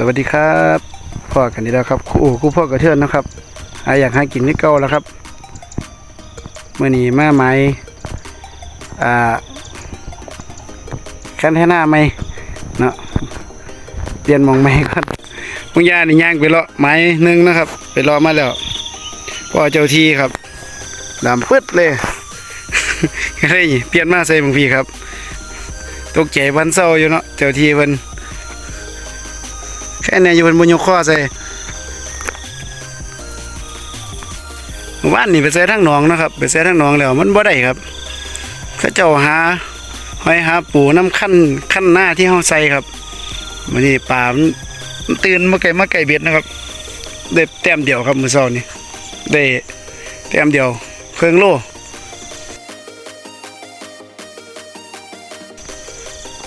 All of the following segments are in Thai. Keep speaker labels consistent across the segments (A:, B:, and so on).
A: สวัสดีครับพ่อกันนี้แล้วครับคู่คู่พ่อกระเทือนนะครับหาอยากหากินนี่เก่าแล้วครับเมื่อนี้มาไหมอ่าแค่แท่หน้าไหมเนาะเปลี่ยนมองไหมก่อนมึงยานี่ย่างไปเลาะไม้หนึงนะครับ ไปเลาะมาแล้วพ่อเจ้าที่ครับดำปึ๊ดเลยก็เลยเปลี่ยนมาใส่บางพีครับ ตกใจวันเศร้าอยู่เนาะเจ้าที่เพิ่น ค่เนี้อยู่บนบนยกข้อใส่ว่านนี่ไปใส่ทั้งหนองนะครับ ไปใส่ทั้งหนองแล้วมันบ่ได้ครับเขาเจ้าหาหอยหาปูน้ำขั้นขั้นหน้าที่เฮาใส่ครับมันนี่ปลามันตื่นมาไก่มาไก่เบ็ดนะครับได้แต้มเดียวครับมือเช้านี่ได้แต้มเดียวเครื่องโล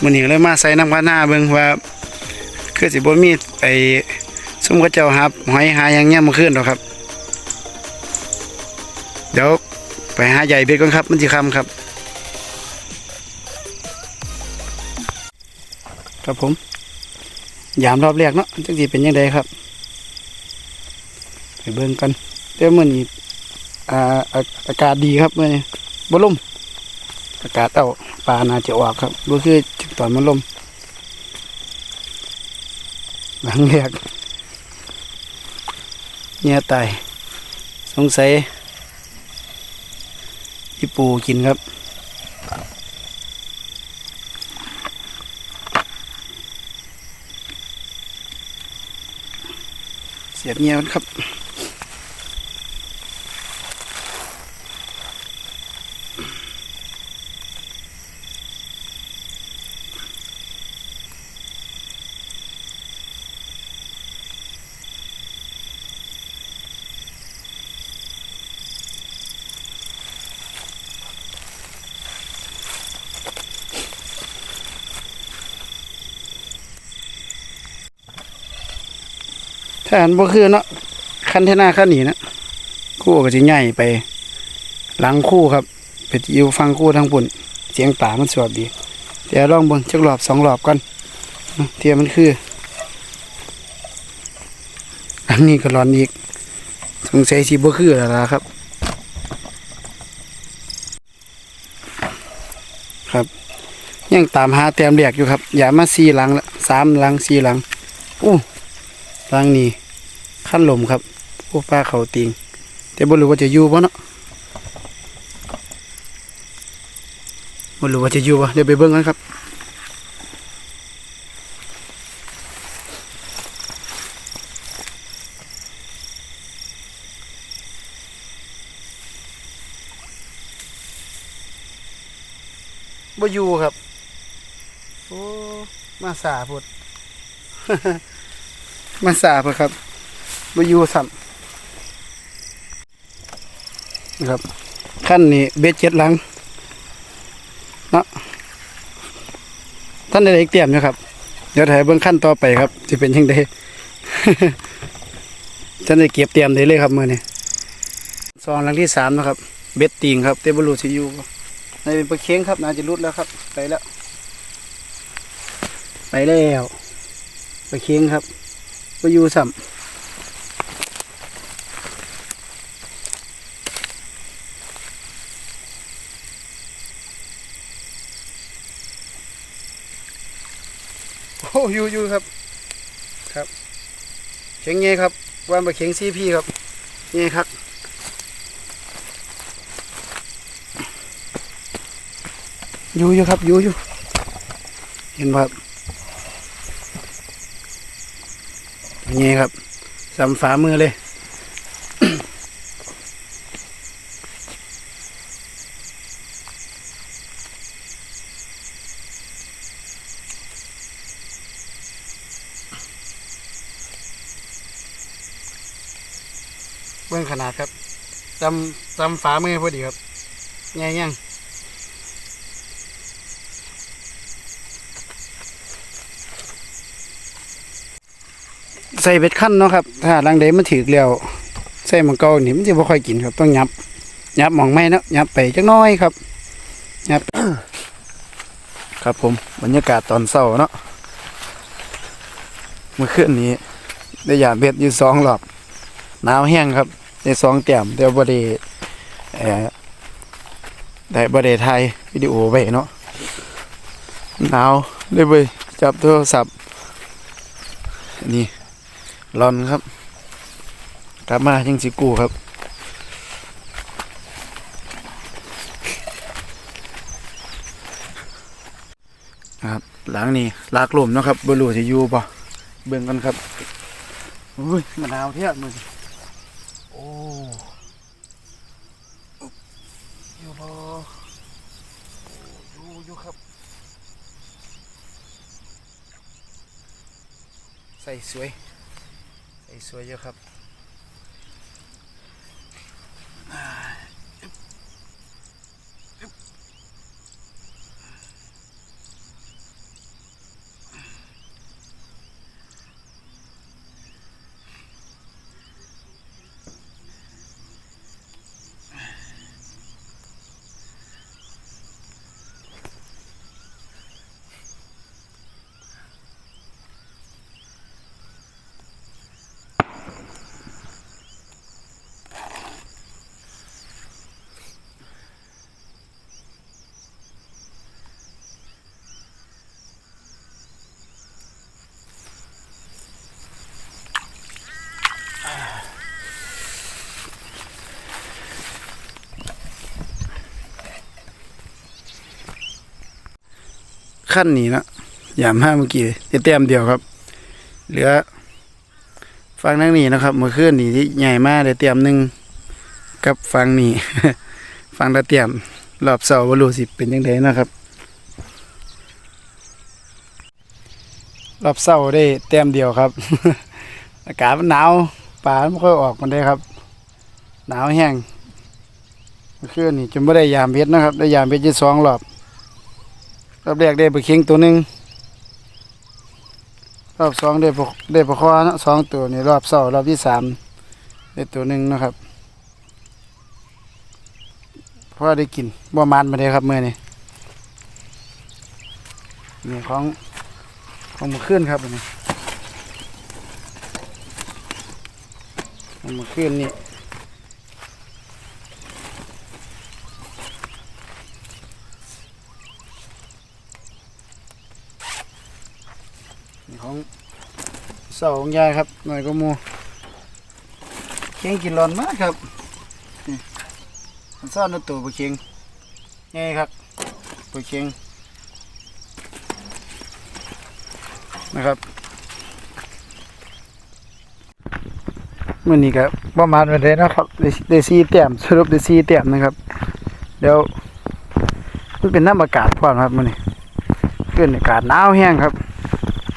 A: มันนี่เลยมาใส่น้ำกันหน้าเบิ่งว่า คือสิบ่มีไอ้ซุ่มกระเจ้าหาหอยหาหยังเงี้ยมาขึ้นหรอกครับ เดี๋ยวไปหาใหญ่เบ็ดก่อนครับ มันสิคำครับ ครับผม ยามรอบแรกเนาะจังสิเป็นยังไงครับ ไปเบิ่งกันเดี๋ยวมื้อนี้อ่าอาอากาศดีครับเมื้อนี้บ่ลมอากาศเอ้าปลาน่าจะออกครับบ่คือตอนมันลม หลังแรกเนี่ยตาย สงสัยที่ปูกินครับเสียบเงียบครับ ถ้าอันบ่คือเนาะคันเทน่าคันนี้นะคู่ก็จะใหญ่ไปหลังคู่ครับไปอยู่ฟังคู่ทางปุ่น เสียงป่ามันสวบดีเดี๋ยวลองเบิ่งจักรอบสองรอบก่อนเทียมันคือ อันนี้ก็ร้อนอีกสงสัยสิบ่คือแล้วล่ะครับครับยังตามหาแต้มแรกอยู่ครับ อย่ามาสี่หลังละสามหลังสี่หลังอู้ทางนี้ ขั้นลมครับพวกปลาเขาติงแต่บ่รู้ว่าจะอยู่บ่เนาะบ่รู้ว่าจะอยู่บ่เดี๋ยวไปเบิ่งกันครับบ่อยู่ครับ โอ้ มาสาพุด มาสาบครับ บอยูสัมนะครับขั้นนี้เบ็ดเจ็ดหลังเนาะท่านได้อีกเตรียมนะครับ เดี๋ยวถ่ายเบื้องขั้นต่อไปครับจะเป็นยังไงท่านได้เก็บเตรียมได้เลยครับมือนี้ซองหลังที่สามนะครับ เบ็ดติงครับเตบลูซิยูในเป็นปลาเค้งครับน่าจะรุดแล้วครับ ไปแล้ว ไปแล้วปลาเค้งครับไปอยู่สัม อ้อยู่อยู่ครับ ครับเข็งเงี้ยครับวานไปเข็งซีพี่ครับเงี้ยครับอยู่อยู่ครับอยู่อยู่เห็นบ่ครับนี่ครับสำฝามือเลย เบื้องขนาดครับจำจำฝามือพอดีครับแง่ยังใส่เบ็ดขั้นเนาะครับ ถ้าลังเดมันถือแล้วใส่หมังเกานี่มันจะบ่ค่อยกินครับ ต้องยับ ยับหมองไม่เนาะยับไปจักหน้อยครับยับครับผมบรรยากาศตอนเช้าเนาะเมื่อคืนนี้ได้ยามเบ็ดอยู่สองรอบหนาวแห้งครับ ได้สองแต้มแต่บ่ได้ได้บ่ได้ถ่ายวิดีโอไว้เนาะหนาวเลยไปจับโทรศัพท์นี่ร้อนครับ กลับมาจังสิกูครับครับหลังนี้ลากลมเนาะครับบรูจะอยู่ป่ะเบิ่งกันครับอุ้ยมะนาวเทียบมือโอ้อึ๊บอยู่บ่โอ้อยู่อยู่ครับ ใส่สวย ใส่สวยเยอะครับ ขั้นนี้นะยามห้าเมื่อกี้ได้แต้มเดียวครับ เหลือฟังนั่งนี้นะครับเมื่อคืนนี้ที่ใหญ่มากได้เตรียมหนึ่งกับฟังนี้ฟังตะเตรียมรอบเสาร์วรูสิเป็นยังไงนะครับ รอบเสาได้เตรียมเดียวครับ อากาศมันหนาวป่าไม่ค่อยออกมันได้ครับ หนาวแห้งเมื่อคืนนี้จนไม่ได้ยามเพชรนะครับ ได้ยามเพชรยี่สองรอบ รอบแรกได้ปลาเค็งตัวหนึ่งรอบสองได้ปลาได้ปลาคอนะสองตัวนี่รอบสองรอบที่สามได้ตัวหนึ่งนะครับเพราะว่าได้กินบ่มันมาเลยครับเมื่อนี้นี่ของของมือขึ้นครับอันนี้ของมือขึ้นนี่ของเสาของยายครับ หน่อยก็มูเคียงกินร้อนมากครับมันซ่อนในตัวปลาเคียงนี่ครับปลาเคียงนะครับมื่อนี้ครับประมาณวันนี้นะครับได้ได้ซีแต้มสรุปได้ซีแต้มนะครับ เดี๋ยวมันเป็นน้ำอากาศพร้อมครับมื่อนี้เกินอากาศหนาวแห้งครับ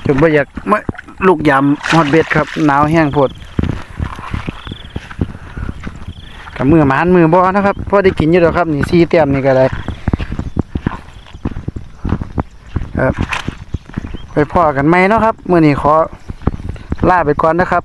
A: จนบ่อยากมา ลูกยำฮอดเบ็ดครับหนาวแห้งผดกับมือหมานมือบอนะครับพอได้กินอยู่แล้วครับ นี่ซีเต็มนี่ก็ได้ครับไปพ่อกันไหมเนาะครับ มือนี้ขอลาไปก่อนนะครับ